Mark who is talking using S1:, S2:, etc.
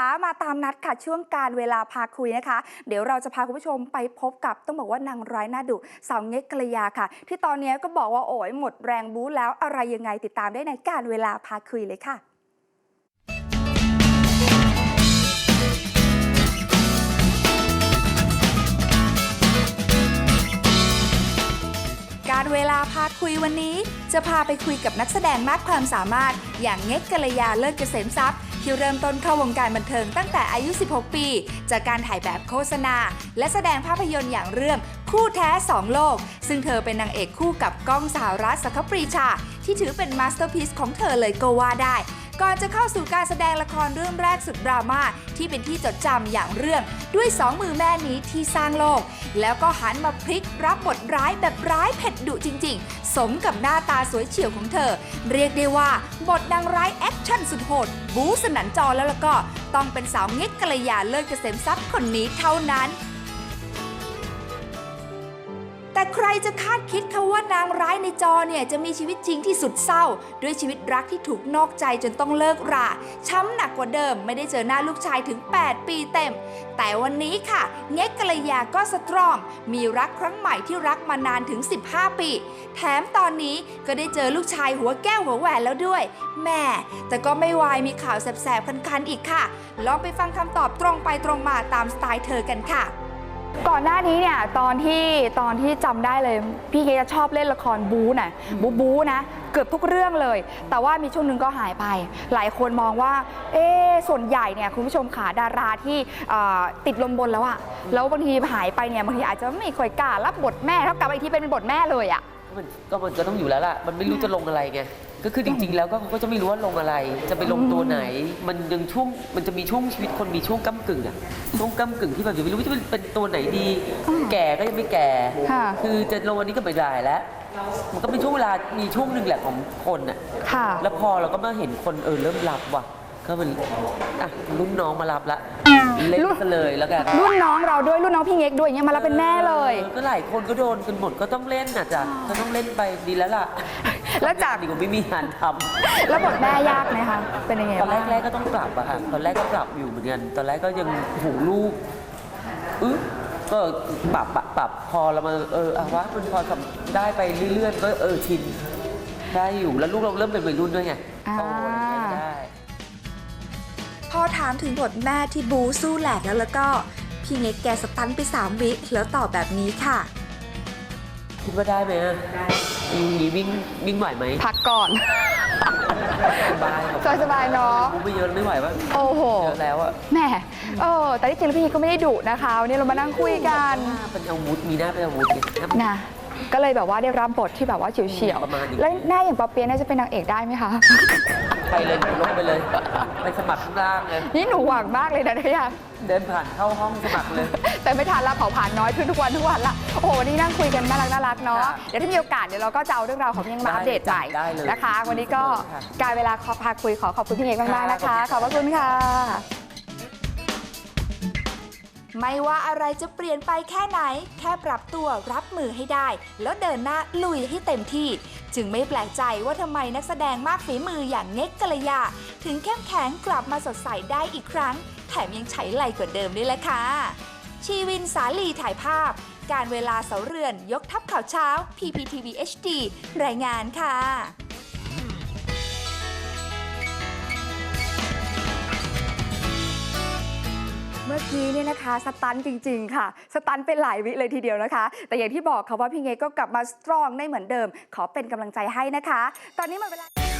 S1: ามาตามนัดค่ะช่วงการเวลาพาคุยนะคะ เดี๋ยวเราจะพาคุณผู้ชมไปพบกับต้องบอกว่านางร้ายหน้าดุสาวเง็กกระยาค่ะ ที่ตอนนี้ก็บอกว่าโอ้ยหมดแรงบู๊แล้วอะไรยังไงติดตามได้ในการเวลาพาคุยเลยค่ะ เวลาพาคุยวันนี้ จะพาไปคุยกับนักแสดงมากความสามารถ อย่างเง็กกัลยาเลิศเกษมทรัพย์ที่เริ่มต้นเข้าวงการบันเทิงตั้งแต่อายุ 16 ปี จากการถ่ายแบบโฆษณา และแสดงภาพยนตร์อย่างเรื่องคู่แท้สองโลก ซึ่งเธอเป็นนางเอกคู่กับก้องสาวรัฐสักปรีชา ที่ถือเป็นมาสเตอร์พีซของเธอเลยก็ว่าได้ ก่อนจะเข้าสู่การแสดงละครเรื่องแรกสุดดราม่าที่เป็นที่จดจำอย่างเรื่องด้วยสองมือแม่นี้ที่สร้างโลก แล้วก็หันมาพลิกรับบทร้ายแบบร้ายเผ็ดดุจริง ๆ สมกับหน้าตาสวยเฉียวของเธอ เรียกได้ว่า บทนางร้ายแอคชั่นสุดโหด บู๊สนันจอแล้วแล้วก็ ต้องเป็นสาวเง็กกัลยาเลิศเกษมทรัพย์คนนี้เท่านั้น แต่ใครจะคาดคิดคะว่านางร้ายในจอเนี่ยจะมีชีวิตจริงที่สุดเศร้า ด้วยชีวิตรักที่ถูกนอกใจจนต้องเลิกราช้ำหนักกว่าเดิมไม่ได้เจอหน้าลูกชายถึง 8 ปีเต็ม แต่วันนี้ค่ะ เง็กกัลยาก็สตรอง มีรักครั้งใหม่ที่รักมานานถึง 15 ปี แถมตอนนี้ก็ได้เจอลูกชายหัวแก้วหัวแหวนแล้วด้วยแม่แต่ก็ไม่วายมีข่าวแสบๆคันๆอีกค่ะ ลองไปฟังคำตอบตรงไปตรงมาตามสไตล์เธอกันค่ะ
S2: ก่อนหน้านี้เนี่ยตอนที่ตอนที่จำได้เลย พี่เคจะชอบเล่นละครบู๊น่ะบู๊บู๊นะ เกือบทุกเรื่องเลย แต่ว่ามีช่วงหนึ่งก็หายไป หลายคนมองว่า เอ๊ะส่วนใหญ่เนี่ยคุณผู้ชมขาดาราที่เอ่อติดลมบนแล้วอะแล้วบางทีหายไปเนี่ยบางทีอาจจะไม่ค่อยกล้ารับบทแม่เท่ากับไอ้ที่เป็นบทแม่เลยอะ
S3: มันก็มันก็ต้องอยู่แล้วล่ะ มันไม่รู้จะลงอะไรไง ก็คือจริงๆ แล้วก็ก็จะไม่รู้ว่าลงอะไร จะไปลงตัวไหน มันยังช่วงมันจะมีช่วงชีวิตคนมีช่วงก้ากึ่งอะช่วงก้ากึ่งที่แบบยังไม่รู้ว่าจะเป็นเป็นตัวไหนดี แก่ก็ยังไม่แก่
S2: ค่ะ
S3: คือจะลงอันนี้ก็ไม่ได้แล้ว มันก็เป็นช่วงเวลามีช่วงหนึ่งแหละของคนอะ
S2: ค่ะ
S3: แล้วพอเราก็มาเห็นคนเออเริ่มรับว่ะ ก็มันอะรุ่นน้องมารับละเล่นซะเลยแล้วกัน
S2: รุ่นน้องเราด้วยรุ่นน้องพี่เง็กด้วยอย่างเงี้ยมาแล้วเป็นแม่เลย
S3: ออก็หลายคนก็โดนกันหมดก็ต้องเล่นน่ะจ้ะก็ต้องเล่นไปดีแล้วล่ะ
S2: แล้วจาก
S3: ดีกว่าไม่มีงานทำ
S2: แล้วบทแม่ยากไหมคะเป็นยังไง
S3: ตอนแร
S2: บ้ากง
S3: แรกก็ต้องปรับอะค่ะตอนแรกก็ปรับอยู่เหมือนกันตอนแรกก็ยังหูลูกอึ๊ะก็ปรับปรับปรับพอเรามาเอออะวะมันพอทำได้ไปเรื่อยๆก็เออชินได้อยู่แล้วลูกเราเริ่มเป็นวัยรุ่นด้วยไง
S2: อ่า
S3: โตอะไรอย่างเงี้ยได้
S1: พอถามถึงบทแม่ที่บูสู้แหลกแล้วแล้วก็ พี่เง็กแกสตันไป 3 วิแล้วตอบแบบนี้ค่ะ
S3: คิดว่าได้ไหมอะอย่างนี้วิ่งวิ่งไหวไหม
S2: พักก่อน
S3: สบายครับ
S2: สบายสบายๆเนาะ
S3: กูไม่เยอะไม่ไหววะ
S2: โอ้โห
S3: เยอะแล้วอะ
S2: แหม่เออแต่ที่จริงแล้วพี่ก็ไม่ได้ดุนะคะ วันนี้เรามานั่งคุยกัน
S3: หน้าเป็นอาวุธมีหน้าเป็นอาวุธไงหน้า
S2: นะ ก็เลยแบบว่าได้รับบทที่แบบว่าเฉียว
S3: ประมาณนี้
S2: ๆแล้วหน้าอย่างปอเปียะน่าจะเป็นนางเอกได้ไหมคะ
S3: ไปเลยลงไปเลย ไปสมัครข้างล่างเลย
S2: นี่หนูหวังมากเลยนะเนี่ย
S3: เดินผ่านเข้าห้องสมัครเลย
S2: แต่ไม่ทันละเผาผ่านน้อยขึ้นทุกวันทุกวันละโอ้โหวันนี้นั่งคุยกันน่ารักน่ารักเนาะ
S3: ค่ะ
S2: เดี๋ยวถ้ามีโอกาสเดี๋ยวเราก็จะเอาเรื่องราวของพี่เองมา
S3: ได้
S2: อัปเดตใหม่
S3: ได้เลย
S2: นะคะ วันนี้ก็
S3: ค่ะ
S2: การเวลาขอพาคุยขอขอบคุณพี่เอกมากๆนะคะข
S3: ค่ะ
S2: อบพระคุณค่ะ
S1: ไม่ว่าอะไรจะเปลี่ยนไปแค่ไหน แค่ปรับตัวรับมือให้ได้ แล้วเดินหน้าลุยให้เต็มที่ จึงไม่แปลกใจว่าทำไมนักแสดงมากฝีมืออย่างเน็กกัลยา ถึงเข้มแข็งกลับมาสดใสได้อีกครั้ง แถมยังใช้ไหลกว่าเดิมด้วยแหละค่ะ ชีวินสาลีถ่ายภาพ การเวลาเสาเรือนยกทัพข่าวเช้า PPTV HD รายงานค่ะ
S2: มื่อกี้เนี่ยนะคะ สตันจริง ๆ ค่ะ สตันเป็นหลายวิเลยทีเดียวนะคะ แต่อย่างที่บอกค่ะว่าพี่เงก็กลับมาสตรองได้เหมือนเดิม ขอเป็นกำลังใจให้นะคะ ตอนนี้หมดเวลา